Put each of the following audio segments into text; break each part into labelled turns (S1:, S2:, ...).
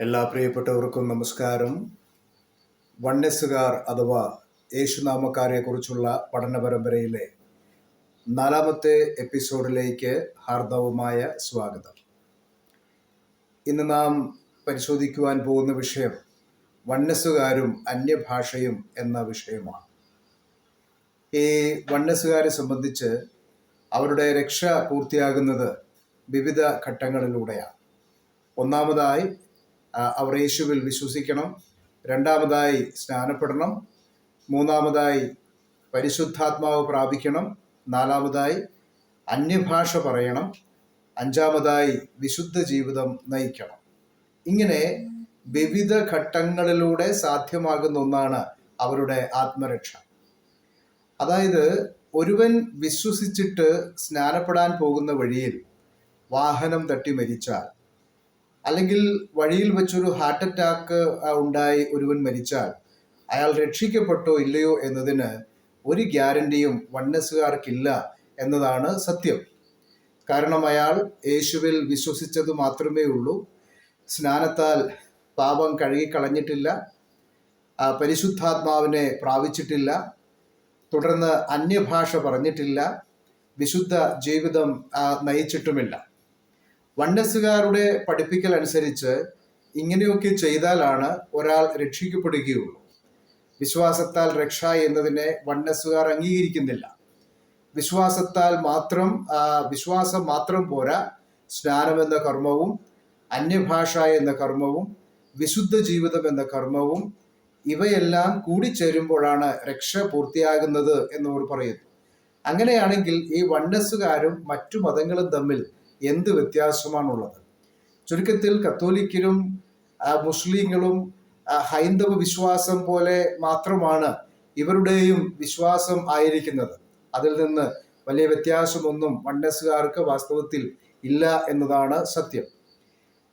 S1: എല്ലാ പ്രിയപ്പെട്ടവർക്കും നമസ്കാരം. വണ്യസുകാർ അഥവാ യേശുനാമക്കാരെ കുറിച്ചുള്ള പഠന പരമ്പരയിലെ നാലാമത്തെ എപ്പിസോഡിലേക്ക് ഹാർദവമായ സ്വാഗതം. ഇന്ന് നാം പരിശോധിക്കുവാൻ പോകുന്ന വിഷയം വണ്യസുകാരും അന്യഭാഷയും എന്ന വിഷയമാണ്. ഈ വണ്യസുകാരെ സംബന്ധിച്ച് അവരുടെ രക്ഷ പൂർത്തിയാകുന്നത് വിവിധ ഘട്ടങ്ങളിലൂടെയാണ്. ഒന്നാമതായി അവർ യേശുവിൽ വിശ്വസിക്കണം. രണ്ടാമതായി സ്നാനപ്പെടണം. മൂന്നാമതായി പരിശുദ്ധാത്മാവ് പ്രാപിക്കണം. നാലാമതായി അന്യഭാഷ പറയണം. അഞ്ചാമതായി വിശുദ്ധ ജീവിതം നയിക്കണം. ഇങ്ങനെ വിവിധ ഘട്ടങ്ങളിലൂടെ സാധ്യമാകുന്ന ഒന്നാണ് അവരുടെ ആത്മരക്ഷ. അതായത് ഒരുവൻ വിശ്വസിച്ചിട്ട് സ്നാനപ്പെടാൻ പോകുന്ന വഴിയിൽ വാഹനം തട്ടി മരിച്ചാൽ അല്ലെങ്കിൽ വഴിയിൽ വെച്ചൊരു ഹാർട്ട് അറ്റാക്ക് ഉണ്ടായി ഒരുവൻ മരിച്ചാൽ അയാൾ രക്ഷിക്കപ്പെട്ടോ ഇല്ലയോ എന്നതിന് ഒരു ഗ്യാരണ്ടിയും വണ്ണസുകാർക്കില്ല എന്നതാണ് സത്യം. കാരണം അയാൾ യേശുവിൽ വിശ്വസിച്ചത് മാത്രമേ ഉള്ളൂ. സ്നാനത്താൽ പാപം കഴുകിക്കളഞ്ഞിട്ടില്ല. പരിശുദ്ധാത്മാവിനെ പ്രാപിച്ചിട്ടില്ല. തുടർന്ന് അന്യഭാഷ പറഞ്ഞിട്ടില്ല. വിശുദ്ധ ജീവിതം നയിച്ചിട്ടുമില്ല. വണ്ണസുകാരുടെ പഠിപ്പിക്കൽ അനുസരിച്ച് ഇങ്ങനെയൊക്കെ ചെയ്താലാണ് ഒരാൾ രക്ഷിക്കപ്പെടുകയുള്ളൂ. വിശ്വാസത്താൽ രക്ഷ എന്നതിനെ വണ്ടസുകാർ അംഗീകരിക്കുന്നില്ല. വിശ്വാസത്താൽ മാത്രം വിശ്വാസം മാത്രം പോരാ. സ്നാനം എന്ന കർമ്മവും അന്യഭാഷ എന്ന കർമ്മവും വിശുദ്ധ ജീവിതം എന്ന കർമ്മവും ഇവയെല്ലാം കൂടി കൂടിച്ചേരുമ്പോഴാണ് രക്ഷ പൂർത്തിയാകുന്നത് എന്നവർ പറയുന്നു. അങ്ങനെയാണെങ്കിൽ ഈ വണ്ടസുകാരും മറ്റു മതങ്ങളും തമ്മിൽ എന്ത് വ്യത്യാസമാണുള്ളത്? ചുരുക്കത്തിൽ കത്തോലിക്കരും മുസ്ലിങ്ങളും ഹൈന്ദവ വിശ്വാസം പോലെ മാത്രമാണ് ഇവരുടെയും വിശ്വാസം ആയിരിക്കുന്നത്. അതിൽ നിന്ന് വലിയ വ്യത്യാസമൊന്നും വണ്ണസുകാർക്ക് വാസ്തവത്തിൽ ഇല്ല എന്നതാണ് സത്യം.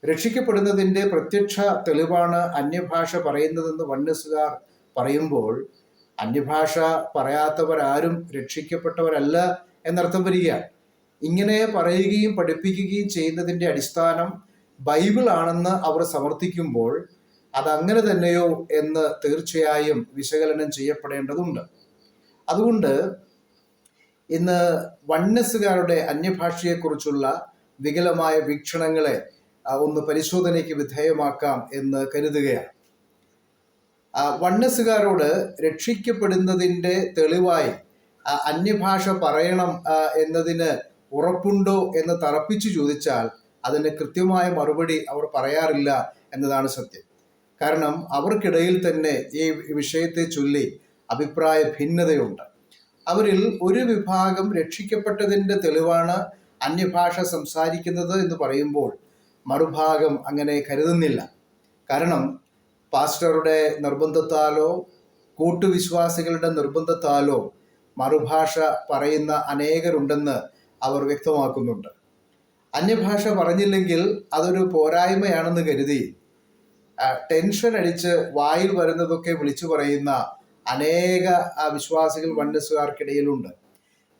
S1: രക്ഷിക്കപ്പെടുന്നതിന്റെ പ്രത്യക്ഷ തെളിവാണ് അന്യഭാഷ പറയുന്നതെന്ന് വണ്ണസുകാർ പറയുമ്പോൾ അന്യഭാഷ പറയാത്തവരാരും രക്ഷിക്കപ്പെട്ടവരല്ല എന്നർത്ഥം വരികയാണ്. ഇങ്ങനെ പറയുകയും പഠിപ്പിക്കുകയും ചെയ്യുന്നതിന്റെ അടിസ്ഥാനം ബൈബിൾ ആണെന്ന് അവർ സമർത്ഥിക്കുമ്പോൾ അതങ്ങനെ തന്നെയോ എന്ന് തീർച്ചയായും വിശകലനം ചെയ്യപ്പെടേണ്ടതുണ്ട്. അതുകൊണ്ട് ഇന്ന് വണ്ണസുകാരുടെ അന്യഭാഷയെക്കുറിച്ചുള്ള വികലമായ വീക്ഷണങ്ങളെ ഒന്ന് പരിശോധനയ്ക്ക് വിധേയമാക്കാം എന്ന് കരുതുകയാണ്. വണ്ണസുകാരോട് രക്ഷിക്കപ്പെടുന്നതിന്റെ തെളിവായി അന്യഭാഷ പറയണം എന്നതിന് ഉറപ്പുണ്ടോ എന്ന് തറപ്പിച്ചു ചോദിച്ചാൽ അതിന് കൃത്യമായ മറുപടി അവർ പറയാറില്ല എന്നതാണ് സത്യം. കാരണം അവർക്കിടയിൽ തന്നെ ഈ വിഷയത്തെ ചൊല്ലി അഭിപ്രായ ഭിന്നതയുണ്ട്. അവരിൽ ഒരു വിഭാഗം രക്ഷിക്കപ്പെട്ടതിന്റെ തെളിവാണ് അന്യഭാഷ സംസാരിക്കുന്നത് എന്ന് പറയുമ്പോൾ മറുഭാഗം അങ്ങനെ കരുതുന്നില്ല. കാരണം പാസ്റ്ററുടെ നിർബന്ധത്താലോ കൂട്ടുവിശ്വാസികളുടെ നിർബന്ധത്താലോ മറുഭാഷ പറയുന്ന അനേകരുണ്ടെന്ന് അവർ വ്യക്തമാക്കുന്നുണ്ട്. അന്യഭാഷ പറഞ്ഞില്ലെങ്കിൽ അതൊരു പോരായ്മയാണെന്ന് കരുതി ടെൻഷൻ അടിച്ച് വായിൽ വരുന്നതൊക്കെ വിളിച്ചു പറയുന്ന അനേക വിശ്വാസികൾ വണ്ടസുകാർക്കിടയിലുണ്ട്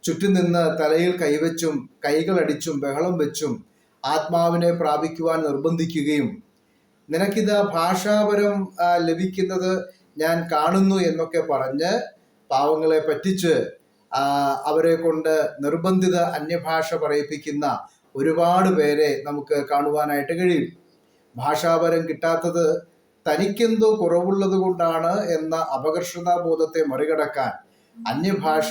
S1: ചുറ്റും നിന്ന് തലയിൽ കൈവച്ചും കൈകളടിച്ചും ബഹളം വെച്ചും ആത്മാവിനെ പ്രാപിക്കുവാൻ നിർബന്ധിക്കുകയും നിനക്കിത് ഭാഷാപരം ലഭിക്കുന്നത് ഞാൻ കാണുന്നു എന്നൊക്കെ പറഞ്ഞ് പാവങ്ങളെ പറ്റിച്ച് അവരെ കൊണ്ട് നിർബന്ധിത അന്യഭാഷ പറയിപ്പിക്കുന്ന ഒരുപാട് പേരെ നമുക്ക് കാണുവാനായിട്ട് കഴിയും. ഭാഷാപരം കിട്ടാത്തത് തനിക്കെന്തോ കുറവുള്ളത് കൊണ്ടാണ് എന്ന അപകർഷതാബോധത്തെ മറികടക്കാൻ അന്യഭാഷ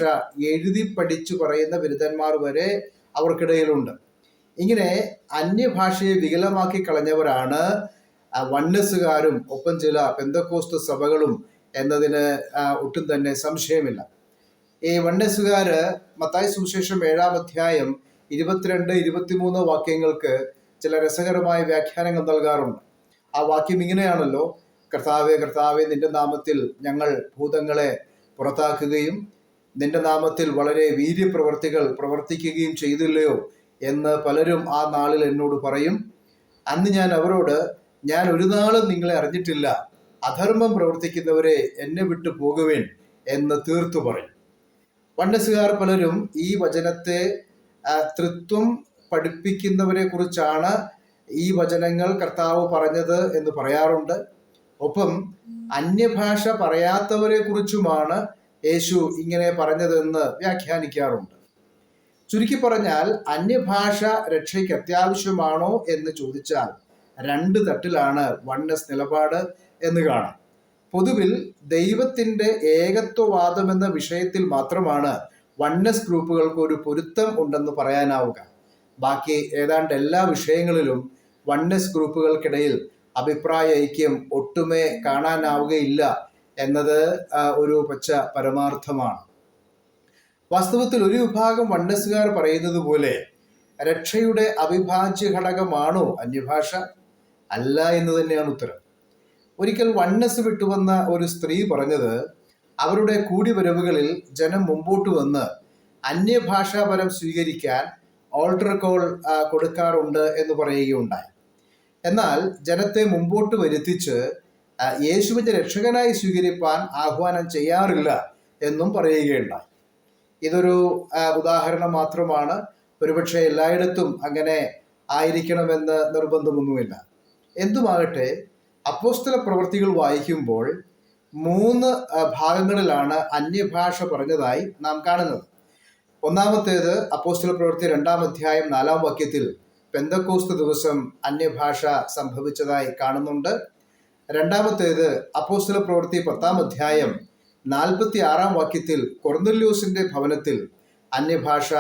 S1: എഴുതി പഠിച്ചു പറയുന്ന ബിരുദന്മാർ വരെ അവർക്കിടയിലുണ്ട്. ഇങ്ങനെ അന്യഭാഷയെ വികലമാക്കി കളഞ്ഞവരാണ് വണ്ണസുകാരും ഒപ്പം ചില പെന്തക്കോസ്റ്റ് സഭകളും എന്നതിന് ഒട്ടും തന്നെ സംശയമില്ല. ഈ വണ്ണസുകാര് മത്തായ സുവിശേഷം ഏഴാം അധ്യായം ഇരുപത്തിരണ്ട് ഇരുപത്തിമൂന്ന് വാക്യങ്ങൾക്ക് ചില രസകരമായ വ്യാഖ്യാനങ്ങൾ നൽകാറുണ്ട്. ആ വാക്യം ഇങ്ങനെയാണല്ലോ. കർത്താവെ കർത്താവെ നിന്റെ നാമത്തിൽ ഞങ്ങൾ ഭൂതങ്ങളെ പുറത്താക്കുകയും നിന്റെ നാമത്തിൽ വളരെ വീര്യപ്രവർത്തികൾ പ്രവർത്തിക്കുകയും ചെയ്തില്ലയോ എന്ന് പലരും ആ നാളിൽ എന്നോട് പറയും. അന്ന് ഞാൻ അവരോട് ഞാൻ ഒരു നാളും നിങ്ങളെ അറിഞ്ഞിട്ടില്ല. അധർമ്മം പ്രവർത്തിക്കുന്നവരെ എന്നെ വിട്ടു പോകുവേൻ എന്ന് തീർത്തു പറയും. വണ്ണസുകാർ പലരും ഈ വചനത്തെ തൃത്വം പഠിപ്പിക്കുന്നവരെ കുറിച്ചാണ് ഈ വചനങ്ങൾ കർത്താവ് പറഞ്ഞത് എന്ന് പറയാറുണ്ട്. ഒപ്പം അന്യഭാഷ പറയാത്തവരെ കുറിച്ചുമാണ് യേശു ഇങ്ങനെ പറഞ്ഞതെന്ന് വ്യാഖ്യാനിക്കാറുണ്ട്. ചുരുക്കി പറഞ്ഞാൽ അന്യഭാഷ രക്ഷയ്ക്ക് അത്യാവശ്യമാണോ എന്ന് ചോദിച്ചാൽ രണ്ട് തട്ടിലാണ് വണ്ണസ് നിലപാട് എന്ന് കാണാം. പൊതുവിൽ ഏകത്വവാദം എന്ന വിഷയത്തിൽ മാത്രമാണ് വണ്ണസ് ഗ്രൂപ്പുകൾക്ക് ഒരു പൊരുത്തം ഉണ്ടെന്ന് പറയാനാവുക. ബാക്കി ഏതാണ്ട് എല്ലാ വിഷയങ്ങളിലും വണ്ണസ് ഗ്രൂപ്പുകൾക്കിടയിൽ അഭിപ്രായ ഐക്യം ഒട്ടുമേ കാണാനാവുകയില്ല എന്നത് ഒരു പച്ച പരമാർത്ഥമാണ്. വാസ്തവത്തിൽ ഒരു വിഭാഗം വണ്ണസുകാർ പറയുന്നത് പോലെ രക്ഷയുടെ അവിഭാജ്യ ഘടകമാണോ അന്യഭാഷ? അല്ല എന്ന് തന്നെയാണ് ഉത്തരം. ഒരിക്കൽ വണ്ണസ് വിട്ടുവന്ന ഒരു സ്ത്രീ പറഞ്ഞത് അവരുടെ കൂടിവരവുകളിൽ ജനം മുമ്പോട്ട് വന്ന് അന്യഭാഷാപരം സ്വീകരിക്കാൻ ഓൾട്ടർ കോൾ കൊടുക്കാറുണ്ട് എന്ന് പറയുകയുണ്ടായി. എന്നാൽ ജനത്തെ മുമ്പോട്ട് വരുത്തിച്ച് യേശുവിന്റെ രക്ഷകനായി സ്വീകരിപ്പാൻ ആഹ്വാനം ചെയ്യാറില്ല എന്നും പറയുകയുണ്ടായി. ഇതൊരു ഉദാഹരണം മാത്രമാണ്. ഒരുപക്ഷെ എല്ലായിടത്തും അങ്ങനെ ആയിരിക്കണമെന്ന് നിർബന്ധമൊന്നുമില്ല. എന്തുമാകട്ടെ അപ്പോസ്തല പ്രവൃത്തികൾ വായിക്കുമ്പോൾ മൂന്ന് ഭാഗങ്ങളിലാണ് അന്യഭാഷ പറഞ്ഞതായി നാം കാണുന്നത്. ഒന്നാമത്തേത് അപ്പോസ്തല പ്രവൃത്തി രണ്ടാം അധ്യായം നാലാം വാക്യത്തിൽ പെന്തക്കോസ്ത് ദിവസം അന്യഭാഷ സംഭവിച്ചതായി കാണുന്നുണ്ട്. രണ്ടാമത്തേത് അപ്പോസ്തല പ്രവൃത്തി പത്താം അധ്യായം നാൽപ്പത്തി ആറാം വാക്യത്തിൽ കൊർന്നല്യൂസിന്റെ ഭവനത്തിൽ അന്യഭാഷ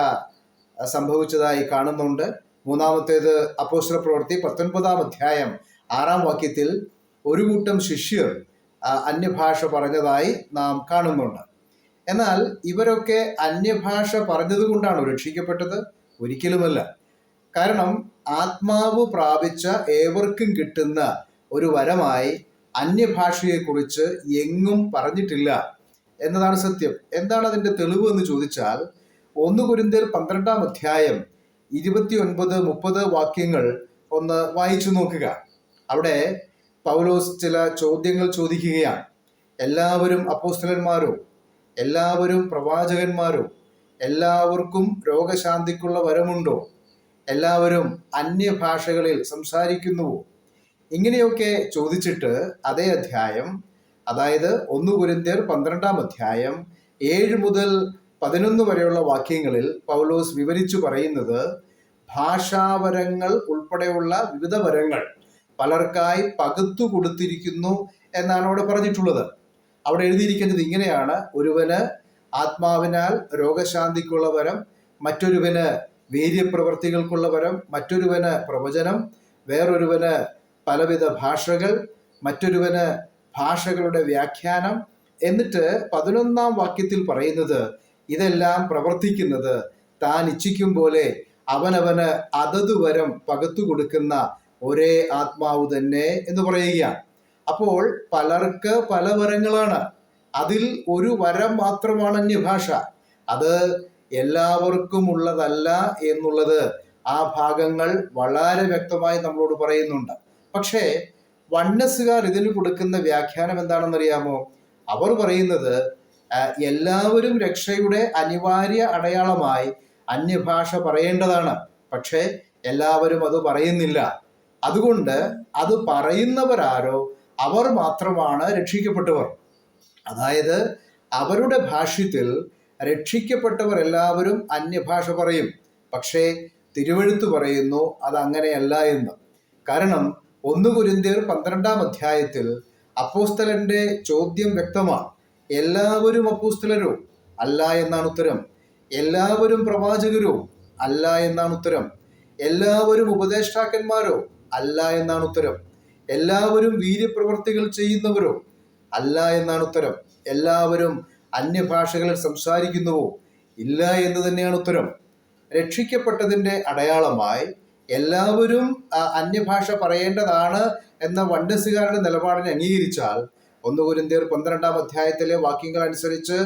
S1: സംഭവിച്ചതായി കാണുന്നുണ്ട്. മൂന്നാമത്തേത് അപ്പോസ്തല പ്രവൃത്തി പത്തൊൻപതാം അധ്യായം ആറാം വാക്യത്തിൽ ഒരു കൂട്ടം ശിഷ്യർ അന്യഭാഷ പറഞ്ഞതായി നാം കാണുന്നുണ്ട്. എന്നാൽ ഇവരൊക്കെ അന്യഭാഷ പറഞ്ഞതുകൊണ്ടാണ് രക്ഷിക്കപ്പെട്ടത്? ഒരിക്കലുമല്ല. കാരണം ആത്മാവ് പ്രാപിച്ച ഏവർക്കും കിട്ടുന്ന ഒരു വരമായി അന്യഭാഷയെക്കുറിച്ച് എങ്ങും പറഞ്ഞിട്ടില്ല എന്നതാണ് സത്യം. എന്താണ് അതിന്റെ തെളിവ് എന്ന് ചോദിച്ചാൽ ഒന്ന് കുരിന്തിൽ പന്ത്രണ്ടാം അധ്യായം ഇരുപത്തി ഒൻപത് മുപ്പത് വാക്യങ്ങൾ ഒന്ന് വായിച്ചു നോക്കുക. അവിടെ പൗലോസ് ചില ചോദ്യങ്ങൾ ചോദിക്കുകയാണ്. എല്ലാവരും അപ്പോസ്തലന്മാരോ? എല്ലാവരും പ്രവാചകന്മാരോ? എല്ലാവർക്കും രോഗശാന്തിക്കുള്ള വരമുണ്ടോ? എല്ലാവരും അന്യഭാഷകളിൽ സംസാരിക്കുന്നുവോ? ഇങ്ങനെയൊക്കെ ചോദിച്ചിട്ട് അതേ അധ്യായം അതായത് ഒന്ന് കുരിന്തിയർ പന്ത്രണ്ടാം അധ്യായം ഏഴ് മുതൽ പതിനൊന്ന് വരെയുള്ള വാക്യങ്ങളിൽ പൗലോസ് വിവരിച്ചു പറയുന്നത് ഭാഷാവരങ്ങൾ ഉൾപ്പെടെയുള്ള വിവിധ വരങ്ങൾ. പലർക്കായി പകുത്തു കൊടുത്തിരിക്കുന്നു എന്നാണ് അവിടെ പറഞ്ഞിട്ടുള്ളത്. അവിടെ എഴുതിയിരിക്കുന്നത് ഇങ്ങനെയാണ്. ഒരുവന് ആത്മാവിനാൽ രോഗശാന്തിക്കുള്ള വരം മറ്റൊരുവന് വീര്യപ്രവർത്തികൾക്കുള്ള വരം മറ്റൊരുവന് പ്രവചനം വേറൊരുവന് പലവിധ ഭാഷകൾ മറ്റൊരുവന് ഭാഷകളുടെ വ്യാഖ്യാനം എന്നിട്ട് പതിനൊന്നാം വാക്യത്തിൽ പറയുന്നത് ഇതെല്ലാം പ്രവർത്തിക്കുന്നത് താൻ ഇച്ഛിക്കും പോലെ അവനവന് അതത് വരം പകത്തു കൊടുക്കുന്ന ഒരേ ആത്മാവ് തന്നെ എന്ന് പറയുകയാണ്. അപ്പോൾ പലർക്ക് പല വരങ്ങളാണ്. അതിൽ ഒരു വരം മാത്രമാണ് അന്യഭാഷ. അത് എല്ലാവർക്കും ഉള്ളതല്ല എന്നുള്ളത് ആ ഭാഗങ്ങൾ വളരെ വ്യക്തമായി നമ്മളോട് പറയുന്നുണ്ട്. പക്ഷേ വണ്ണസുകാർ ഇതിന് കൊടുക്കുന്ന വ്യാഖ്യാനം എന്താണെന്നറിയാമോ? അവർ പറയുന്നത് എല്ലാവരും രക്ഷയുടെ അനിവാര്യ അടയാളമായി അന്യഭാഷ പറയേണ്ടതാണ്. പക്ഷേ എല്ലാവരും അത് പറയുന്നില്ല. അതുകൊണ്ട് അത് പറയുന്നവരാരോ അവർ മാത്രമാണ് രക്ഷിക്കപ്പെട്ടവർ. അതായത് അവരുടെ ഭാഷ്യത്തിൽ രക്ഷിക്കപ്പെട്ടവർ എല്ലാവരും അന്യഭാഷ പറയും. പക്ഷേ തിരുവഴുത്ത് പറയുന്നു അത് എന്ന്. കാരണം ഒന്ന് കുരിന്തിയർ പന്ത്രണ്ടാം അധ്യായത്തിൽ അപ്പോസ്തലന്റെ ചോദ്യം വ്യക്തമാണ്. എല്ലാവരും അപ്പോസ്തലരോ? അല്ല എന്നാണ് ഉത്തരം. എല്ലാവരും പ്രവാചകരോ? അല്ല എന്നാണ് ഉത്തരം. എല്ലാവരും ഉപദേഷ്ടാക്കന്മാരോ? അല്ല എന്നാണ് ഉത്തരം. എല്ലാവരും വീര്യപ്രവർത്തികൾ ചെയ്യുന്നവരോ അല്ല എന്നാണ് ഉത്തരം. എല്ലാവരും അന്യഭാഷകളിൽ സംസാരിക്കുന്നുവോ? ഇല്ല എന്ന് തന്നെയാണ് ഉത്തരം. രക്ഷിക്കപ്പെട്ടതിന്റെ അടയാളമായി എല്ലാവരും അന്യഭാഷ പറയേണ്ടതാണ് എന്ന വണ്ടസുകാരുടെ നിലപാടിനെ അംഗീകരിച്ചാൽ ഒന്ന് കുരിന്തിയർ പന്ത്രണ്ടാം അധ്യായത്തിലെ വാക്യങ്ങൾ അനുസരിച്ച്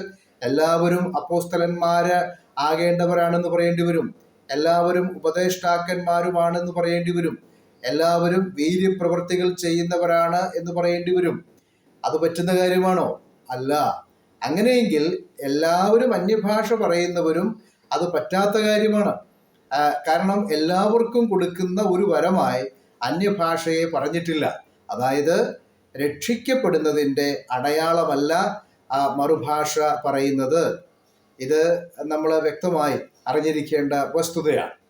S1: എല്ലാവരും അപ്പോസ്തലന്മാര് ആകേണ്ടവരാണെന്ന് പറയേണ്ടി വരും. എല്ലാവരും ഉപദേഷ്ടാക്കന്മാരുമാണെന്ന് പറയേണ്ടി വരും. എല്ലാവരും വീര്യപ്രവർത്തികൾ ചെയ്യുന്നവരാണ് എന്ന് പറയേണ്ടി വരും. അത് പറ്റുന്ന കാര്യമാണോ? അല്ല. അങ്ങനെയെങ്കിൽ എല്ലാവരും അന്യഭാഷ പറയുന്നവരും അത് പറ്റാത്ത കാര്യമാണ്. കാരണം എല്ലാവർക്കും കൊടുക്കുന്ന ഒരു വരമായി അന്യഭാഷയെ പറഞ്ഞിട്ടില്ല. അതായത് രക്ഷിക്കപ്പെടുന്നതിന്റെ അടയാളമല്ല മറുഭാഷ പറയുന്നത്. ഇത് നമ്മൾ വ്യക്തമായി അറിഞ്ഞിരിക്കേണ്ട വസ്തുതയാണ്.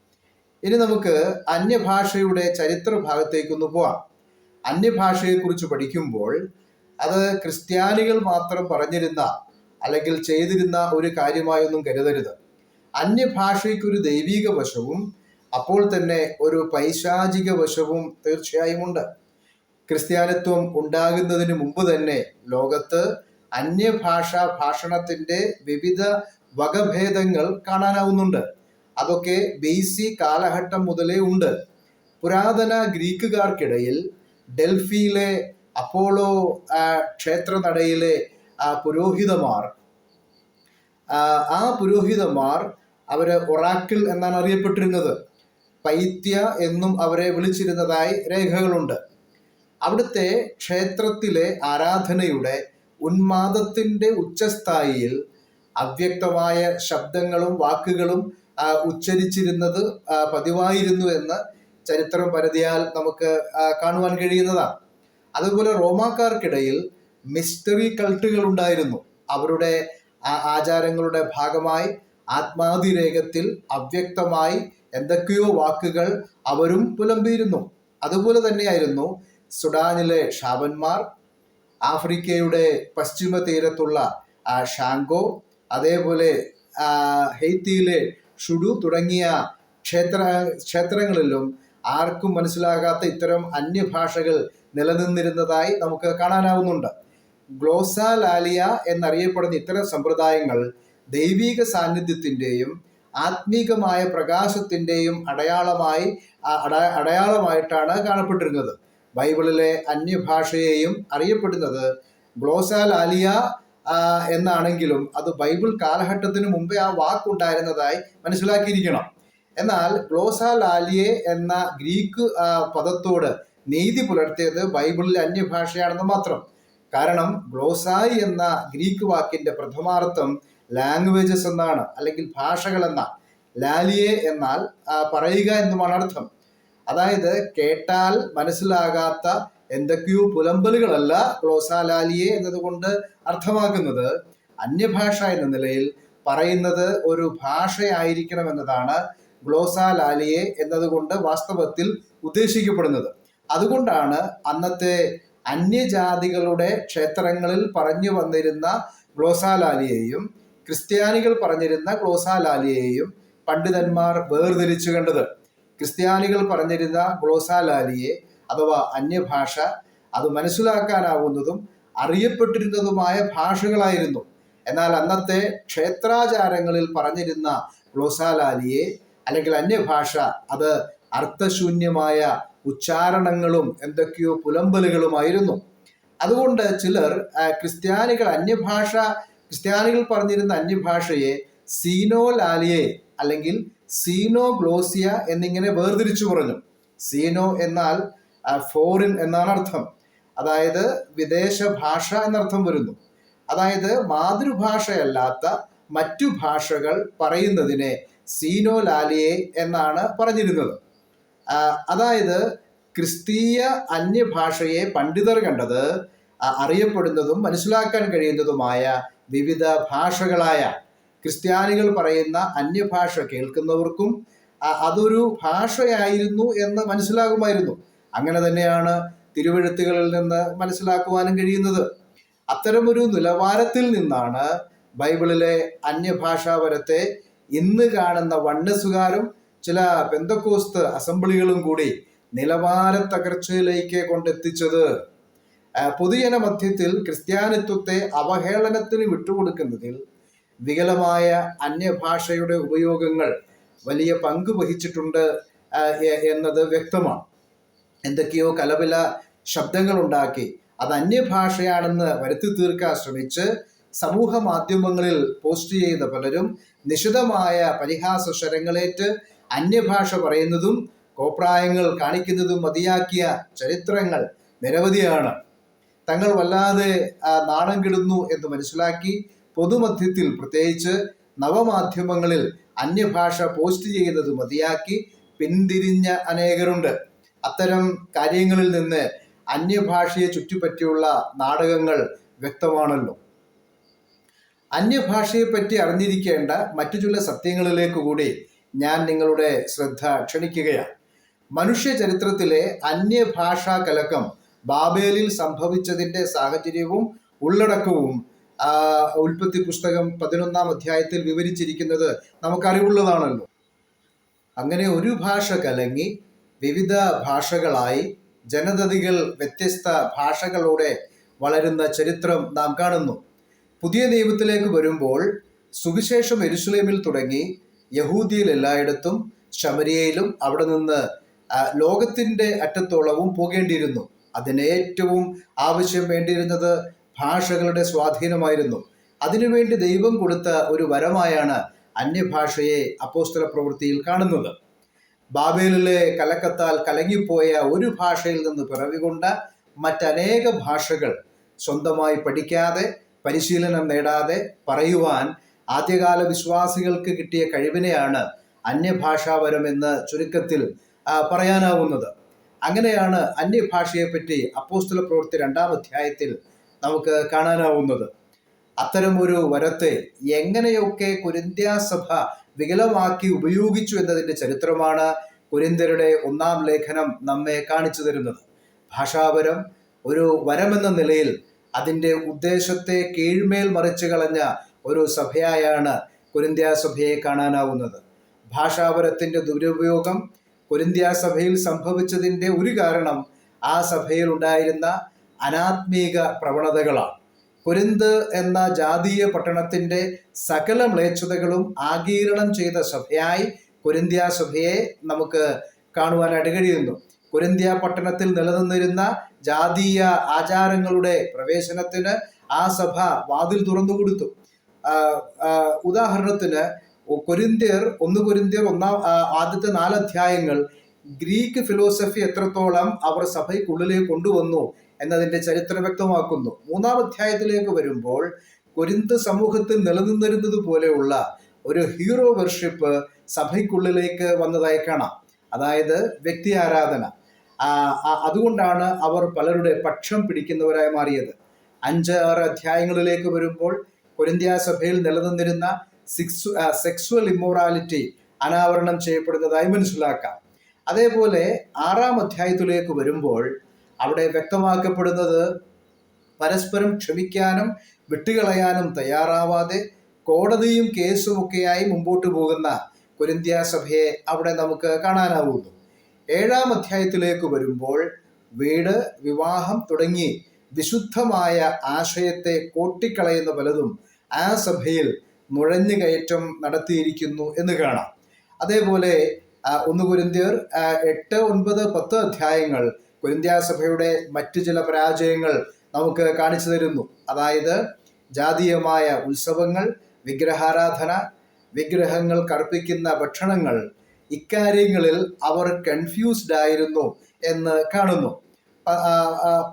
S1: ഇനി നമുക്ക് അന്യഭാഷയുടെ ചരിത്ര ഭാഗത്തേക്കൊന്ന് പോവാം. അന്യഭാഷയെക്കുറിച്ച് പഠിക്കുമ്പോൾ അത് ക്രിസ്ത്യാനികൾ മാത്രം പറഞ്ഞിരുന്ന അല്ലെങ്കിൽ ചെയ്തിരുന്ന ഒരു കാര്യമായൊന്നും കരുതരുത്. അന്യഭാഷയ്ക്കൊരു ദൈവീക വശവും അപ്പോൾ തന്നെ ഒരു പൈശാചിക വശവും തീർച്ചയായും ഉണ്ട്. ക്രിസ്ത്യാനിത്വം ഉണ്ടാകുന്നതിന് മുമ്പ് തന്നെ ലോകത്ത് അന്യഭാഷാ ഭാഷണത്തിന്റെ വിവിധ വകഭേദങ്ങൾ കാണാനാവുന്നുണ്ട്. അതൊക്കെ ബേസി കാലഘട്ടം മുതലേ ഉണ്ട്. പുരാതന ഗ്രീക്കുകാർക്കിടയിൽ ഡൽഹിയിലെ അപ്പോളോ ക്ഷേത്ര ക്ഷേത്രനടയിലെ പുരോഹിതമാർ ആ, പുരോഹിതമാർ അവർ ഒറാക്കിൾ എന്നാണ് അറിയപ്പെട്ടിരുന്നത്. പൈത്യ എന്നും അവരെ വിളിച്ചിരുന്നതായി രേഖകളുണ്ട്. അവിടുത്തെ ക്ഷേത്രത്തിലെ ആരാധനയുടെ ഉന്മാദത്തിന്റെ ഉച്ചസ്ഥായിയിൽ അവ്യക്തമായ ശബ്ദങ്ങളും വാക്കുകളും ഉച്ചരിച്ചിരുന്നത് പതിവായിരുന്നു എന്ന് ചരിത്രം പരതിയാൽ നമുക്ക് കാണുവാൻ കഴിയുന്നതാണ് അതുപോലെ റോമാക്കാർക്കിടയിൽ മിസ്റ്ററി കൾട്ടുകൾ ഉണ്ടായിരുന്നു അവരുടെ ആചാരങ്ങളുടെ ഭാഗമായി ആത്മാതിരേഖത്തിൽ അവ്യക്തമായി എന്തൊക്കെയോ വാക്കുകൾ അവരും പുലമ്പിയിരുന്നു. അതുപോലെ തന്നെയായിരുന്നു സുഡാനിലെ ഷാബന്മാർ ആഫ്രിക്കയുടെ പശ്ചിമ തീരത്തുള്ള ഷാങ്കോ അതേപോലെ ഹെയ്ത്തിയിലെ ഷുഡു തുടങ്ങിയ ക്ഷേത്ര ക്ഷേത്രങ്ങളിലും ആർക്കും മനസ്സിലാകാത്ത ഇത്തരം അന്യഭാഷകൾ നിലനിന്നിരുന്നതായി നമുക്ക് കാണാനാവുന്നുണ്ട്. ഗ്ലോസാലാലിയ എന്നറിയപ്പെടുന്ന ഇത്തരം സമ്പ്രദായങ്ങൾ ദൈവീക സാന്നിധ്യത്തിന്റെയും ആത്മീകമായ പ്രകാശത്തിന്റെയും അടയാളമായി അട- അടയാളമായിട്ടാണ് കാണപ്പെട്ടിരുന്നത്. ബൈബിളിലെ അന്യഭാഷയെയും അറിയപ്പെടുന്നത് ഗ്ലോസാലാലിയ എന്നാണെങ്കിലും അത് ബൈബിൾ കാലഘട്ടത്തിന് മുമ്പേ ആ വാക്കുണ്ടായിരുന്നതായി മനസ്സിലാക്കിയിരിക്കണം. എന്നാൽ ഗ്ലോസാലാലിയെ എന്ന ഗ്രീക്ക് പദത്തോട് നീതി പുലർത്തിയത് ബൈബിളിലെ അന്യഭാഷയാണെന്ന് മാത്രം. കാരണം ഗ്ലോസായി എന്ന ഗ്രീക്ക് വാക്കിന്റെ പ്രഥമാർത്ഥം ലാംഗ്വേജസ് എന്നാണ് അല്ലെങ്കിൽ ഭാഷകൾ എന്ന ലാലിയെ എന്നാൽ പറയുക എന്നുമാണ് അർത്ഥം. അതായത് കേട്ടാൽ മനസ്സിലാകാത്ത എന്തൊക്കെയോ പുലമ്പലുകളല്ല ക്ലോസാലാലിയെ എന്നതുകൊണ്ട് അർത്ഥമാക്കുന്നത് അന്യഭാഷ എന്ന നിലയിൽ പറയുന്നത് ഒരു ഭാഷയായിരിക്കണം എന്നതാണ് ഗ്ലോസാലാലിയെ എന്നതുകൊണ്ട് വാസ്തവത്തിൽ ഉദ്ദേശിക്കപ്പെടുന്നത്. അതുകൊണ്ടാണ് അന്നത്തെ അന്യജാതികളുടെ ക്ഷേത്രങ്ങളിൽ പറഞ്ഞു വന്നിരുന്ന ഗ്ലോസാലാലിയെയും ക്രിസ്ത്യാനികൾ പറഞ്ഞിരുന്ന ഗ്ലോസാലാലിയെയും പണ്ഡിതന്മാർ വേർതിരിച്ചു കണ്ടത്. ക്രിസ്ത്യാനികൾ പറഞ്ഞിരുന്ന ഗ്ലോസാലാലിയെ അഥവാ അന്യഭാഷ അത് മനസ്സിലാക്കാനാവുന്നതും അറിയപ്പെട്ടിരുന്നതുമായ ഭാഷകളായിരുന്നു. എന്നാൽ അന്നത്തെ ക്ഷേത്രാചാരങ്ങളിൽ പറഞ്ഞിരുന്ന ഗ്ലോസാലാലിയെ അല്ലെങ്കിൽ അന്യഭാഷ അത് അർത്ഥശൂന്യമായ ഉച്ചാരണങ്ങളും എന്തൊക്കെയോ പുലമ്പലുകളുമായിരുന്നു. അതുകൊണ്ട് ചിലർ ക്രിസ്ത്യാനികൾ അന്യഭാഷ ക്രിസ്ത്യാനികൾ പറഞ്ഞിരുന്ന അന്യഭാഷയെ സീനോ ലാലിയെ അല്ലെങ്കിൽ സീനോ ഗ്ലോസിയ എന്നിങ്ങനെ വേർതിരിച്ചു പറഞ്ഞു. സീനോ എന്നാൽ ഫോറിൻ എന്നാണ് അർത്ഥം. അതായത് വിദേശ ഭാഷ എന്നർത്ഥം വരുന്നു. അതായത് മാതൃഭാഷയല്ലാത്ത മറ്റു ഭാഷകൾ പറയുന്നതിനെ സീനോ ലാലിയെ എന്നാണ് പറഞ്ഞിരുന്നത്. അതായത് ക്രിസ്തീയ അന്യഭാഷയെ പണ്ഡിതർ കണ്ടത് അറിയപ്പെടുന്നതും മനസ്സിലാക്കാൻ കഴിയുന്നതുമായ വിവിധ ഭാഷകളായ ക്രിസ്ത്യാനികൾ പറയുന്ന അന്യഭാഷ കേൾക്കുന്നവർക്കും അതൊരു ഭാഷയായിരുന്നു എന്ന് മനസ്സിലാകുമായിരുന്നു. അങ്ങനെ തന്നെയാണ് തിരുവഴുത്തുകളിൽ നിന്ന് മനസ്സിലാക്കുവാനും കഴിയുന്നത്. അത്തരമൊരു നിലവാരത്തിൽ നിന്നാണ് ബൈബിളിലെ അന്യഭാഷാപരത്തെ ഇന്ന് കാണുന്ന വണ്ണസുകാരും ചില പെന്തക്കോസ്ത് അസംബ്ലികളും കൂടി നിലവാര തകർച്ചയിലേക്ക് കൊണ്ടെത്തിച്ചത് പൊതുജന മധ്യത്തിൽ ക്രിസ്ത്യാനിത്വത്തെ അവഹേളനത്തിന് വിട്ടുകൊടുക്കുന്നതിൽ വികലമായ അന്യഭാഷയുടെ ഉപയോഗങ്ങൾ വലിയ പങ്ക് വഹിച്ചിട്ടുണ്ട് എന്നത് വ്യക്തമാണ്. എന്തൊക്കെയോ കലപില ശബ്ദങ്ങൾ ഉണ്ടാക്കി അത് അന്യഭാഷയാണെന്ന് വരുത്തി തീർക്കാൻ ശ്രമിച്ച് സമൂഹ മാധ്യമങ്ങളിൽ പോസ്റ്റ് ചെയ്ത പലരും നിശിതമായ പരിഹാസ സ്വരങ്ങളേറ്റ് അന്യഭാഷ പറയുന്നതും കോപ്രായങ്ങൾ കാണിക്കുന്നതും മതിയാക്കിയ ചരിത്രങ്ങൾ നിരവധിയാണ്. തങ്ങൾ വല്ലാതെ നാണം കെടുന്നു എന്ന് മനസ്സിലാക്കി പൊതുമധ്യത്തിൽ പ്രത്യേകിച്ച് നവമാധ്യമങ്ങളിൽ അന്യഭാഷ പോസ്റ്റ് ചെയ്യുന്നത് മതിയാക്കി പിന്തിരിഞ്ഞ അനേകരുണ്ട്. അത്തരം കാര്യങ്ങളിൽ നിന്ന് അന്യഭാഷയെ ചുറ്റിപ്പറ്റിയുള്ള നാടകങ്ങൾ വ്യക്തമാണല്ലോ. അന്യഭാഷയെ അന്യഭാഷയെപ്പറ്റി അറിഞ്ഞിരിക്കേണ്ട മറ്റു ചില സത്യങ്ങളിലേക്ക് കൂടി ഞാൻ നിങ്ങളുടെ ശ്രദ്ധ ക്ഷണിക്കുകയാണ്. മനുഷ്യ ചരിത്രത്തിലെ അന്യഭാഷാ കലക്കം ബാബേലിൽ സംഭവിച്ചതിന്റെ സാഹചര്യവും ഉള്ളടക്കവും ഉൽപ്പത്തി പുസ്തകം പതിനൊന്നാം അധ്യായത്തിൽ വിവരിച്ചിരിക്കുന്നത് നമുക്കറിവുള്ളതാണല്ലോ. അങ്ങനെ ഒരു ഭാഷ കലങ്ങി വിവിധ ഭാഷകളായി ജനതതികൾ വ്യത്യസ്ത ഭാഷകളോടെ വളരുന്ന ചരിത്രം നാം കാണുന്നു. പുതിയ നിയമത്തിലേക്ക് വരുമ്പോൾ സുവിശേഷം എരുസലേമിൽ തുടങ്ങി യഹൂദിയിൽ എല്ലായിടത്തും ശമരിയയിലും അവിടെ നിന്ന് ലോകത്തിന്റെ അറ്റത്തോളവും പോകേണ്ടിയിരുന്നു. അതിന് ഏറ്റവും ആവശ്യം വേണ്ടിയിരുന്നത് ഭാഷകളുടെ സ്വാധീനമായിരുന്നു. അതിനുവേണ്ടി ദൈവം കൊടുത്ത ഒരു വരമായാണ് അന്യഭാഷയെ അപ്പോസ്തല പ്രവൃത്തിയിൽ കാണുന്നത്. ബാബേലിലെ കലക്കത്താൽ കലങ്ങിപ്പോയ ഒരു ഭാഷയിൽ നിന്ന് പിറവികൊണ്ട മറ്റനേക ഭാഷകൾ സ്വന്തമായി പഠിക്കാതെ പരിശീലനം നേടാതെ പറയുവാൻ ആദ്യകാല വിശ്വാസികൾക്ക് കിട്ടിയ കഴിവിനെയാണ് അന്യഭാഷാപരം എന്ന് ചുരുക്കത്തിൽ പറയാനാവുന്നത്. അങ്ങനെയാണ് അന്യഭാഷയെപ്പറ്റി അപ്പോസ്തല പ്രവൃത്തി രണ്ടാം അധ്യായത്തിൽ നമുക്ക് കാണാനാവുന്നത്. അത്തരം ഒരു വരത്തെ എങ്ങനെയൊക്കെ കുരിന്ത്യാസഭ വികലമാക്കി ഉപയോഗിച്ചു എന്നതിന്റെ ചരിത്രമാണ് കുരിന്തരുടെ ഒന്നാം ലേഖനം നമ്മെ കാണിച്ചു തരുന്നത്. ഭാഷാപരം ഒരു വരമെന്ന നിലയിൽ അതിന്റെ ഉദ്ദേശത്തെ കീഴ്മേൽ മറിച്ചു കളഞ്ഞ ഒരു സഭയായാണ് കുരിന്ത്യാസഭയെ കാണാനാവുന്നത്. ഭാഷാപരത്തിന്റെ ദുരുപയോഗം കുരിന്ത്യാസഭയിൽ സംഭവിച്ചതിന്റെ ഒരു കാരണം ആ സഭയിൽ ഉണ്ടായിരുന്ന അനാത്മീക പ്രവണതകളാണ്. കുരിന്ത് എന്ന ജാതീയ പട്ടണത്തിന്റെ സകല മ്ലേച്ഛതകളും ആഗീരണം ചെയ്ത സഭയായി കുരിന്ത്യ സഭയെ നമുക്ക് കാണുവാനായിട്ട് കഴിയുന്നു. കുരിന്ത്യ പട്ടണത്തിൽ നിലനിന്നിരുന്ന ജാതീയ ആചാരങ്ങളുടെ പ്രവേശനത്തിന് ആ സഭ വാതിൽ തുറന്നു കൊടുത്തു. ഉദാഹരണത്തിന് കൊരിന്ത്യർ ഒന്ന് കൊരിന്ത്യർ ഒന്നാം ആദ്യത്തെ നാല് അധ്യായങ്ങൾ ഗ്രീക്ക് ഫിലോസഫി എത്രത്തോളം അവർ സഭയ്ക്കുള്ളിലേക്ക് കൊണ്ടുവന്നു എന്നതിന്റെ ചരിത്രം വ്യക്തമാക്കുന്നു. മൂന്നാം അധ്യായത്തിലേക്ക് വരുമ്പോൾ കൊരിന്ത് സമൂഹത്തിൽ നിലനിന്നിരുന്നത് പോലെയുള്ള ഒരു ഹീറോ വർഷിപ്പ് സഭയ്ക്കുള്ളിലേക്ക് വന്നതായി കാണാം. അതായത് വ്യക്തി ആരാധന. അതുകൊണ്ടാണ് അവർ പലരുടെ പക്ഷം പിടിക്കുന്നവരായി മാറിയത്. അഞ്ച് ആറ് അധ്യായങ്ങളിലേക്ക് വരുമ്പോൾ കൊരിന്ത്യ സഭയിൽ നിലനിന്നിരുന്ന സിക്സ് സെക്സ്വൽ ഇമ്മോറാലിറ്റി അനാവരണം ചെയ്യപ്പെടുന്നതായി മനസ്സിലാക്കാം. അതേപോലെ ആറാം അധ്യായത്തിലേക്ക് വരുമ്പോൾ അവിടെ വ്യക്തമാക്കപ്പെടുന്നത് പരസ്പരം ക്ഷമിക്കാനും വിട്ടുകളയാനും തയ്യാറാവാതെ കോടതിയും കേസുമൊക്കെയായി മുമ്പോട്ട് പോകുന്ന കൊരിന്ത്യ സഭയെ അവിടെ നമുക്ക് കാണാനാവുന്നു. ഏഴാം അധ്യായത്തിലേക്ക് വരുമ്പോൾ വീട് വിവാഹം തുടങ്ങി വിശുദ്ധമായ ആശയത്തെ കോട്ടിക്കളയുന്ന പലതും ആ സഭയിൽ നുഴഞ്ഞു കയറ്റം നടത്തിയിരിക്കുന്നു എന്ന് കാണാം. അതേപോലെ ഒന്ന് കുരിന്ത്യർ എട്ട് ഒൻപത് പത്ത് അധ്യായങ്ങൾ കുരിന്ത്യാസഭയുടെ മറ്റു ചില പരാജയങ്ങൾ നമുക്ക് കാണിച്ചു തരുന്നു. അതായത് ജാതീയമായ ഉത്സവങ്ങൾ വിഗ്രഹാരാധന വിഗ്രഹങ്ങൾ കർപ്പിക്കുന്ന ഭക്ഷണങ്ങൾ ഇക്കാര്യങ്ങളിൽ അവർ കൺഫ്യൂസ്ഡ് ആയിരുന്നു എന്ന് കാണുന്നു.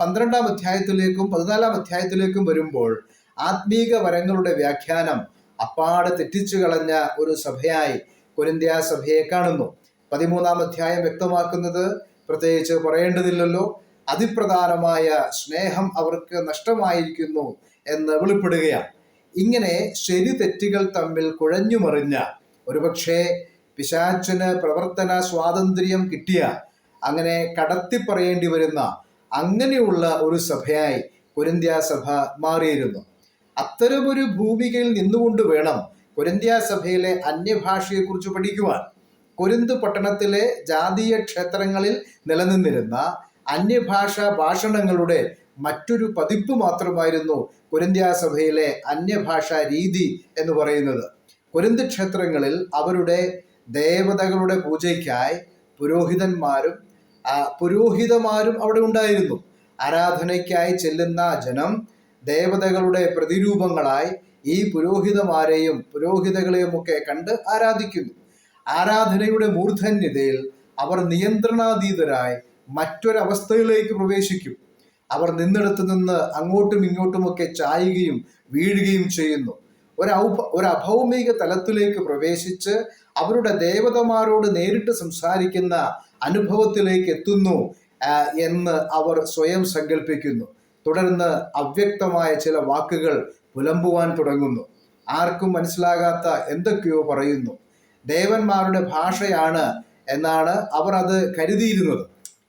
S1: പന്ത്രണ്ടാം അധ്യായത്തിലേക്കും പതിനാലാം അധ്യായത്തിലേക്കും വരുമ്പോൾ ആത്മീക വരങ്ങളുടെ വ്യാഖ്യാനം അപ്പാട് തെറ്റിച്ചു കളഞ്ഞ ഒരു സഭയായി കൊരിന്ത്യ സഭയെ കാണുന്നു. പതിമൂന്നാം അധ്യായം വ്യക്തമാക്കുന്നത് പ്രത്യേകിച്ച് പറയേണ്ടതില്ലല്ലോ. അതിപ്രധാനമായ സ്നേഹം അവർക്ക് നഷ്ടമായിരിക്കുന്നു എന്ന് വെളിപ്പെടുകയാണ്. ഇങ്ങനെ ശരി തെറ്റുകൾ തമ്മിൽ കുഴഞ്ഞുമറിഞ്ഞ ഒരുപക്ഷെ പിശാചിന് പ്രവർത്തന സ്വാതന്ത്ര്യം കിട്ടിയ അങ്ങനെ കടത്തി പറയേണ്ടി വരുന്ന അങ്ങനെയുള്ള ഒരു സഭയായി കൊരിന്ത്യ സഭ മാറിയിരുന്നു. അത്തരമൊരു ഭൂമികയിൽ നിന്നുകൊണ്ട് വേണം കൊരിന്ത്യ സഭയിലെ അന്യഭാഷയെക്കുറിച്ച് പഠിക്കുവാൻ. കൊരിന്ത് പട്ടണത്തിലെ ജാതീയ ക്ഷേത്രങ്ങളിൽ നിലനിന്നിരുന്ന അന്യഭാഷാ ഭാഷണങ്ങളുടെ മറ്റൊരു പതിപ്പ് മാത്രമായിരുന്നു കൊരിന്ത്യ സഭയിലെ അന്യഭാഷാ രീതി എന്ന് പറയുന്നത്. കൊരിന്ത് ക്ഷേത്രങ്ങളിൽ അവരുടെ ദേവതകളുടെ പൂജയ്ക്കായി പുരോഹിതന്മാരും പുരോഹിതമാരും അവിടെ ഉണ്ടായിരുന്നു. ആരാധനയ്ക്കായി ചെല്ലുന്ന ജനം ദേവതകളുടെ പ്രതിരൂപങ്ങളായി ഈ പുരോഹിതമാരെയും പുരോഹിതകളെയും ഒക്കെ കണ്ട് ആരാധിക്കുന്നു. ആരാധനയുടെ മൂർധന്യതയിൽ അവർ നിയന്ത്രണാതീതരായി മറ്റൊരവസ്ഥയിലേക്ക് പ്രവേശിക്കും. അവർ നിന്നിടത്ത് നിന്ന് അങ്ങോട്ടും ഇങ്ങോട്ടുമൊക്കെ ചായുകയും വീഴുകയും ചെയ്യുന്നു. ഒരു ഔപ ഒരു അഭൗമിക തലത്തിലേക്ക് പ്രവേശിച്ച് അവരുടെ ദേവതമാരോട് നേരിട്ട് സംസാരിക്കുന്ന അനുഭവത്തിലേക്ക് എത്തുന്നു എന്ന് അവർ സ്വയം സങ്കല്പിക്കുന്നു തുടർന്ന് അവ്യക്തമായ ചില വാക്കുകൾ പുലമ്പുവാൻ തുടങ്ങുന്നു. ആർക്കും മനസ്സിലാകാത്ത എന്തൊക്കെയോ പറയുന്നു. ദേവന്മാരുടെ ഭാഷയാണ് എന്നാണ് അവർ അത് കരുതിയിരുന്നത്.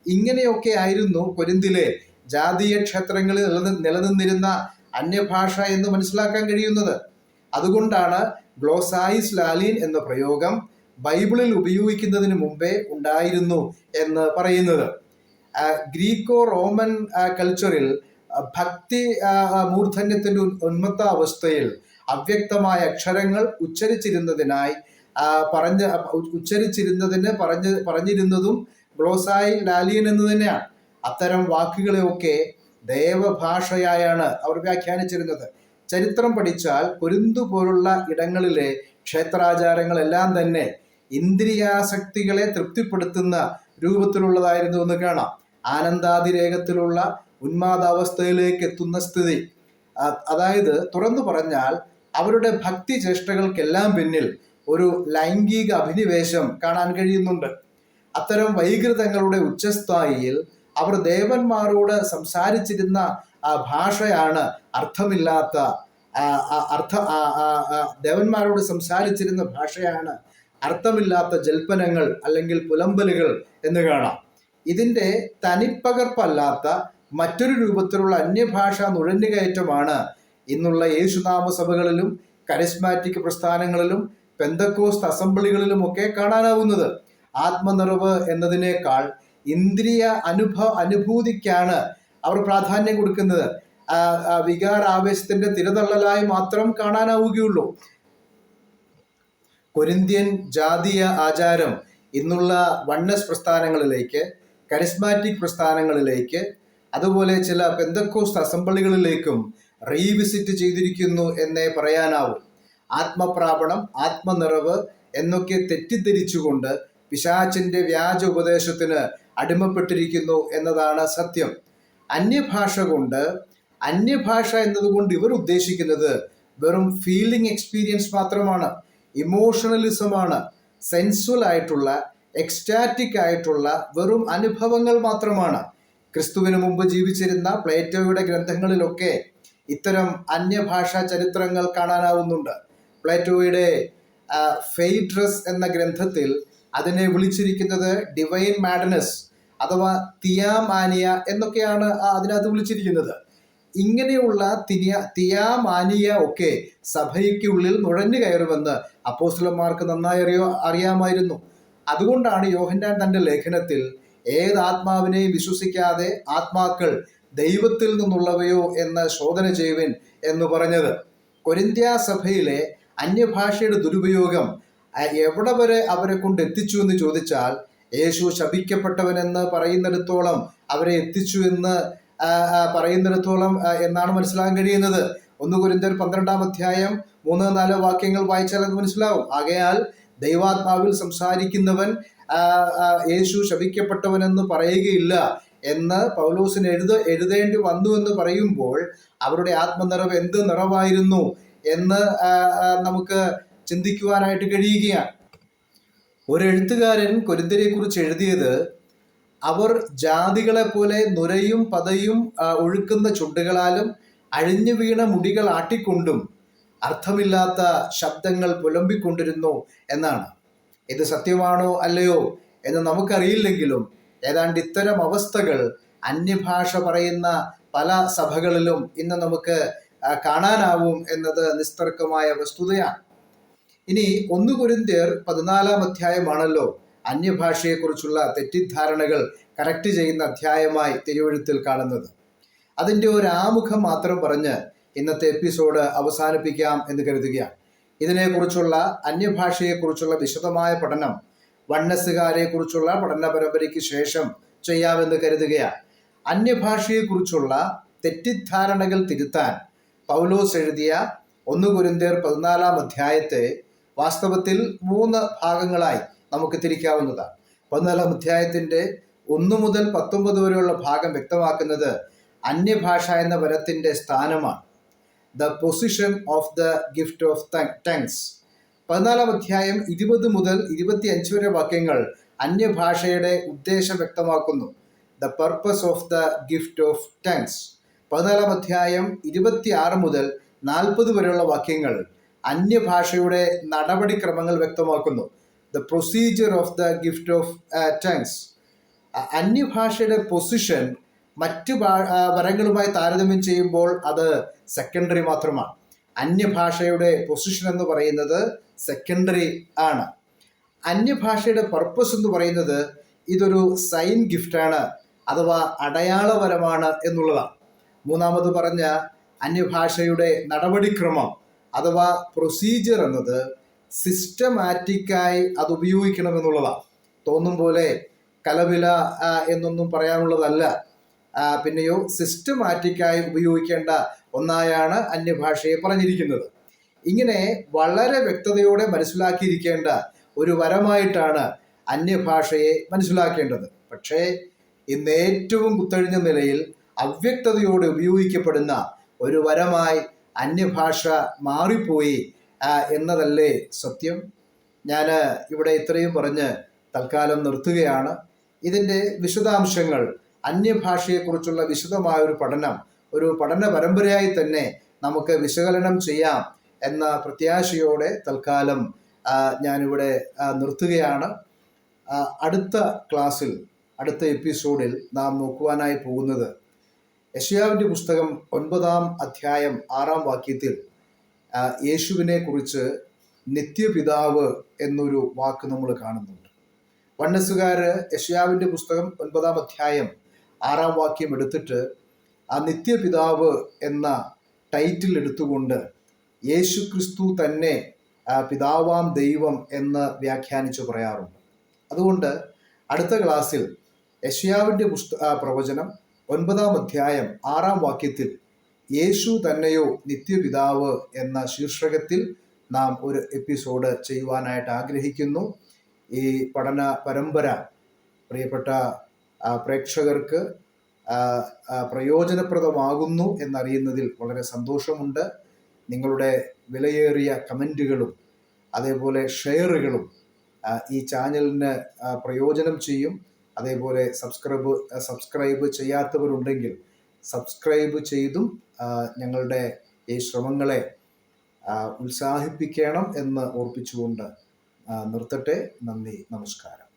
S1: ഇങ്ങനെയൊക്കെ ആയിരുന്നു കൊരിന്തിലെ ജാതീയ ക്ഷേത്രങ്ങളിൽ നിലനി- നിലനിന്നിരുന്ന അന്യഭാഷ എന്ന് മനസ്സിലാക്കാൻ കഴിയുന്നത്. അതുകൊണ്ടാണ് ഗ്ലോസായിസ് ലാലിൻ എന്ന പ്രയോഗം ബൈബിളിൽ ഉപയോഗിക്കുന്നതിന് മുമ്പേ ഉണ്ടായിരുന്നു എന്ന് പറയുന്നത്. ഗ്രീക്കോ റോമൻ കൾച്ചറിൽ ഭക്തി മൂർധന്യത്തിന്റെ ഉന്മത്ത അവസ്ഥയിൽ അവ്യക്തമായ അക്ഷരങ്ങൾ ഉച്ചരിച്ചിരുന്നതിനായി പറഞ്ഞ ഉച്ചരിച്ചിരുന്നതിന് പറഞ്ഞ് പറഞ്ഞിരുന്നതും ഗ്ലോസായി ലാലിയൻ എന്ന് തന്നെയാണ്. അത്തരം വാക്കുകളെയൊക്കെ ദേവഭാഷയായാണ് അവർ വ്യാഖ്യാനിച്ചിരുന്നത്. ചരിത്രം പഠിച്ചാൽ പൊരുന്തു പോലുള്ള ഇടങ്ങളിലെ ക്ഷേത്രാചാരങ്ങളെല്ലാം തന്നെ ഇന്ദ്രിയാസക്തികളെ തൃപ്തിപ്പെടുത്തുന്ന രൂപത്തിലുള്ളതായിരുന്നു എന്ന് കാണാം. ആനന്ദാതിരേഖത്തിലുള്ള ഉന്മാദാവസ്ഥയിലേക്ക് എത്തുന്ന സ്ഥിതി. അതായത് തുറന്നു പറഞ്ഞാൽ അവരുടെ ഭക്തി ചേഷ്ടകൾക്കെല്ലാം പിന്നിൽ ഒരു ലൈംഗിക അഭിനിവേശം കാണാൻ കഴിയുന്നുണ്ട്. അത്തരം വൈകൃതങ്ങളുടെ ഉച്ചസ്ഥായിയിൽ അവർ ദേവന്മാരോട് സംസാരിച്ചിരുന്ന ആ ഭാഷയാണ് അർത്ഥമില്ലാത്ത അർത്ഥ ദേവന്മാരോട് സംസാരിച്ചിരുന്ന ഭാഷയാണ് അർത്ഥമില്ലാത്ത ജൽപ്പനങ്ങൾ അല്ലെങ്കിൽ പുലമ്പലുകൾ എന്ന് കാണാം. ഇതിന്റെ തനിപ്പകർപ്പല്ലാത്ത മറ്റൊരു രൂപത്തിലുള്ള അന്യഭാഷാ നുഴഞ്ഞുകയറ്റമാണ് ഇന്നുള്ള യേശുനാമ സഭകളിലും കരിസ്മാറ്റിക് പ്രസ്ഥാനങ്ങളിലും പെന്തക്കോസ്ത് അസംബ്ലികളിലുമൊക്കെ കാണാനാവുന്നത്. ആത്മനിറവ് എന്നതിനേക്കാൾ ഇന്ദ്രിയ അനുഭവ അനുഭൂതിക്കാണ് അവർ പ്രാധാന്യം കൊടുക്കുന്നത്. വികാരാവേശത്തിന്റെ തിരതള്ളലായി മാത്രം കാണാനാവുകയുള്ളൂ. കൊരിന്ത്യൻ ജാതീയ ആചാരം ഇന്നുള്ള വണ്ണസ് പ്രസ്ഥാനങ്ങളിലേക്ക് കരിസ്മാറ്റിക് പ്രസ്ഥാനങ്ങളിലേക്ക് അതുപോലെ ചില പെന്തക്കോസ്റ്റ് അസംബ്ലികളിലേക്കും റീവിസിറ്റ് ചെയ്തിരിക്കുന്നു എന്നേ പറയാനാവൂ. ആത്മപ്രാപണം ആത്മനിറവ് എന്നൊക്കെ തെറ്റിദ്ധരിച്ചുകൊണ്ട് പിശാചിന്റെ വ്യാജ ഉപദേശത്തിന് അടിമപ്പെട്ടിരിക്കുന്നു എന്നതാണ് സത്യം. അന്യഭാഷ കൊണ്ട് അന്യഭാഷ എന്നതുകൊണ്ട് ഇവർ ഉദ്ദേശിക്കുന്നത് വെറും ഫീലിംഗ് എക്സ്പീരിയൻസ് മാത്രമാണ്. ഇമോഷണലിസമാണ് സെൻസുവൽ ആയിട്ടുള്ള എക്സ്റ്റാറ്റിക് ആയിട്ടുള്ള വെറും അനുഭവങ്ങൾ മാത്രമാണ്. ക്രിസ്തുവിന് മുമ്പ് ജീവിച്ചിരുന്ന പ്ലേറ്റോയുടെ ഗ്രന്ഥങ്ങളിലൊക്കെ ഇത്തരം അന്യഭാഷാ ചരിത്രങ്ങൾ കാണാനാവുന്നുണ്ട്. പ്ലേറ്റോയുടെ ഫെയ്ഡ്രസ് എന്ന ഗ്രന്ഥത്തിൽ അതിനെ വിളിച്ചിരിക്കുന്നത് ഡിവൈൻ മാഡനസ് അഥവാ തിയാമാനിയ എന്നൊക്കെയാണ് അതിനകത്ത് വിളിച്ചിരിക്കുന്നത്. ഇങ്ങനെയുള്ള തിയ തിയാമാനിയ ഒക്കെ സഭയ്ക്കുള്ളിൽ നുഴഞ്ഞു കയറുമെന്ന് അപ്പോസ്റ്റലന്മാർക്ക് നന്നായി അറിയോ അറിയാമായിരുന്നു. അതുകൊണ്ടാണ് യോഹന്നാൻ തന്റെ ലേഖനത്തിൽ ഏത് ആത്മാവിനെയും വിശ്വസിക്കാതെ ആത്മാക്കൾ ദൈവത്തിൽ നിന്നുള്ളവയോ എന്ന് ശോധന ചെയ്യുവിൻ എന്ന് പറഞ്ഞത്. കൊരിന്ത്യ സഭയിലെ അന്യഭാഷയുടെ ദുരുപയോഗം എവിടെ വരെ അവരെ കൊണ്ട് എത്തിച്ചു എന്ന് ചോദിച്ചാൽ യേശു ശപിക്കപ്പെട്ടവനെന്ന് പറയുന്നിടത്തോളം അവരെ എത്തിച്ചു എന്ന് പറയുന്നിടത്തോളം എന്നാണ് മനസ്സിലാക്കാൻ കഴിയുന്നത്. ഒന്ന് കുരിന്തർ പന്ത്രണ്ടാം അധ്യായം മൂന്ന് നാല് വാക്യങ്ങൾ വായിച്ചാൽ അത് മനസ്സിലാവും. ആകയാൽ ദൈവാത്മാവിൽ സംസാരിക്കുന്നവൻ യേശു ശപിക്കപ്പെട്ടവനെന്ന് പറയുകയില്ല എന്ന് പൗലോസിന് എഴുത എഴുതേണ്ടി വന്നു എന്ന് പറയുമ്പോൾ അവരുടെ ആത്മനിറവ് എന്ത് നിറവായിരുന്നു? എന്ന് നമുക്ക് ചിന്തിക്കുവാനായിട്ട് കഴിയുകയാണ്. ഒരു എഴുത്തുകാരൻ കൊരിന്തരെ കുറിച്ച് എഴുതിയത് അവർ ജാതികളെ പോലെ നുരയും പതയും ഒഴുക്കുന്ന ചുണ്ടുകളാലും അഴിഞ്ഞു വീണ മുടികൾ ആട്ടിക്കൊണ്ടും അർത്ഥമില്ലാത്ത ശബ്ദങ്ങൾ പുലമ്പിക്കൊണ്ടിരുന്നു എന്നാണ്. ഇത് സത്യമാണോ അല്ലയോ എന്ന് നമുക്കറിയില്ലെങ്കിലും ഏതാണ്ട് ഇത്തരം അവസ്ഥകൾ അന്യഭാഷ പറയുന്ന പല സഭകളിലും ഇന്ന് നമുക്ക് കാണാനാവും എന്നത് നിസ്തർക്കമായ വസ്തുതയാണ്. ഇനി ഒന്ന് കുരിന്ത്യർ പതിനാലാം അധ്യായമാണല്ലോ അന്യഭാഷയെക്കുറിച്ചുള്ള തെറ്റിദ്ധാരണകൾ കറക്റ്റ് ചെയ്യുന്ന അധ്യായമായി തിരുവഴുത്തിൽ കാണുന്നത്. അതിന്റെ ഒരു ആമുഖം മാത്രം പറഞ്ഞ് ഇന്നത്തെ എപ്പിസോഡ് അവസാനിപ്പിക്കാം എന്ന് കരുതുകയാണ്. ഇതിനെക്കുറിച്ചുള്ള അന്യഭാഷയെക്കുറിച്ചുള്ള വിശദമായ പഠനം വണ്ണസുകാരെ കുറിച്ചുള്ള പഠന പരമ്പരയ്ക്ക് ശേഷം ചെയ്യാമെന്ന് കരുതുകയാണ്. അന്യഭാഷയെക്കുറിച്ചുള്ള തെറ്റിദ്ധാരണകൾ തിരുത്താൻ പൗലോസ് എഴുതിയ ഒന്ന് കുരുന്തേർ പതിനാലാം അധ്യായത്തെ വാസ്തവത്തിൽ മൂന്ന് ഭാഗങ്ങളായി നമുക്ക് തിരിക്കാവുന്നതാണ്. പതിനാലാം അധ്യായത്തിന്റെ ഒന്ന് മുതൽ പത്തൊമ്പത് വരെയുള്ള ഭാഗം വ്യക്തമാക്കുന്നത് അന്യഭാഷ എന്ന വരത്തിന്റെ സ്ഥാനമാണ്. The position of the gift of tongues പതിനാലാം അധ്യായം ഇരുപത് മുതൽ ഇരുപത്തി അഞ്ച് വരെ വാക്യങ്ങൾ അന്യഭാഷയുടെ ഉദ്ദേശം വ്യക്തമാക്കുന്നു. The purpose of the gift of tongues പതിനാലാം അധ്യായം ഇരുപത്തിയാറ് മുതൽ നാൽപ്പത് വരെയുള്ള വാക്യങ്ങൾ അന്യഭാഷയുടെ നടപടിക്രമങ്ങൾ വ്യക്തമാക്കുന്നു. The procedure of the gift of tongues അന്യഭാഷയുടെ position മറ്റു വരങ്ങളുമായി താരതമ്യം ചെയ്യുമ്പോൾ അത് സെക്കൻഡറി മാത്രമാണ്. അന്യഭാഷയുടെ പൊസിഷൻ എന്ന് പറയുന്നത് സെക്കൻഡറി ആണ്. അന്യഭാഷയുടെ പർപ്പസ് എന്ന് പറയുന്നത് ഇതൊരു സൈൻ ഗിഫ്റ്റാണ് അഥവാ അടയാളപരമാണ് എന്നുള്ളതാണ്. മൂന്നാമത് പറഞ്ഞ അന്യഭാഷയുടെ നടപടിക്രമം അഥവാ പ്രൊസീജിയർ എന്നത് സിസ്റ്റമാറ്റിക്കായി അത് ഉപയോഗിക്കണമെന്നുള്ളതാണ് തോന്നും പോലെ കലവില എന്നൊന്നും പറയാനുള്ളതല്ല. പിന്നെയോ സിസ്റ്റമാറ്റിക്കായി ഉപയോഗിക്കേണ്ട ഒന്നായാണ് അന്യഭാഷയെ പറഞ്ഞിരിക്കുന്നത്. ഇങ്ങനെ വളരെ വ്യക്തതയോടെ മനസ്സിലാക്കിയിരിക്കേണ്ട ഒരു വരമായിട്ടാണ് അന്യഭാഷയെ മനസ്സിലാക്കേണ്ടത്. പക്ഷേ ഇന്ന് ഏറ്റവും കുത്തഴിഞ്ഞ നിലയിൽ അവ്യക്തതയോടെ ഉപയോഗിക്കപ്പെടുന്ന ഒരു വരമായി അന്യഭാഷ മാറിപ്പോയി എന്നതല്ലേ സത്യം? ഞാൻ ഇവിടെ ഇത്രയും പറഞ്ഞ് തൽക്കാലം നിർത്തുകയാണ്. ഇതിന്റെ വിശദാംശങ്ങൾ അന്യഭാഷയെക്കുറിച്ചുള്ള വിശദമായ ഒരു പഠനം ഒരു പഠന പരമ്പരയായി തന്നെ നമുക്ക് വിശകലനം ചെയ്യാം എന്ന പ്രത്യാശയോടെ തൽക്കാലം ഞാനിവിടെ നിർത്തുകയാണ്. അടുത്ത ക്ലാസ്സിൽ അടുത്ത എപ്പിസോഡിൽ നാം നോക്കുവാനായി പോകുന്നത് യശയാവിന്റെ പുസ്തകം ഒൻപതാം അധ്യായം ആറാം വാക്യത്തിൽ യേശുവിനെ കുറിച്ച് നിത്യപിതാവ് എന്നൊരു വാക്ക് നമ്മൾ കാണുന്നുണ്ട്. വണ്ണസുകാര് യശയാവിന്റെ പുസ്തകം ഒൻപതാം അധ്യായം ആറാം വാക്യം എടുത്തിട്ട് ആ നിത്യപിതാവ് എന്ന ടൈറ്റിൽ എടുത്തുകൊണ്ട് യേശു ക്രിസ്തു തന്നെ പിതാവാം ദൈവം എന്ന് വ്യാഖ്യാനിച്ച് പറയാറുണ്ട്. അതുകൊണ്ട് അടുത്ത ക്ലാസ്സിൽ യശയാവിന്റെ പുസ്ത പ്രവചനം ഒൻപതാം അധ്യായം ആറാം വാക്യത്തിൽ യേശു തന്നെയോ നിത്യപിതാവ് എന്ന ശീർഷകത്തിൽ നാം ഒരു എപ്പിസോഡ് ചെയ്യുവാനായിട്ട് ആഗ്രഹിക്കുന്നു. ഈ പഠന പരമ്പര പ്രിയപ്പെട്ട പ്രേക്ഷകർക്ക് പ്രയോജനപ്രദമാകുന്നു എന്നറിയുന്നതിൽ വളരെ സന്തോഷമുണ്ട്. നിങ്ങളുടെ വിലയേറിയ കമന്റുകളും അതേപോലെ ഷെയറുകളും ഈ ചാനലിന് പ്രയോജനം ചെയ്യും. അതേപോലെ സബ്സ്ക്രൈബ് സബ്സ്ക്രൈബ് ചെയ്യാത്തവരുണ്ടെങ്കിൽ സബ്സ്ക്രൈബ് ചെയ്തും ഞങ്ങളുടെ ഈ ശ്രമങ്ങളെ ഉത്സാഹിപ്പിക്കണം എന്ന് ഓർപ്പിച്ചുകൊണ്ട് നിർത്തട്ടെ. നന്ദി നമസ്കാരം.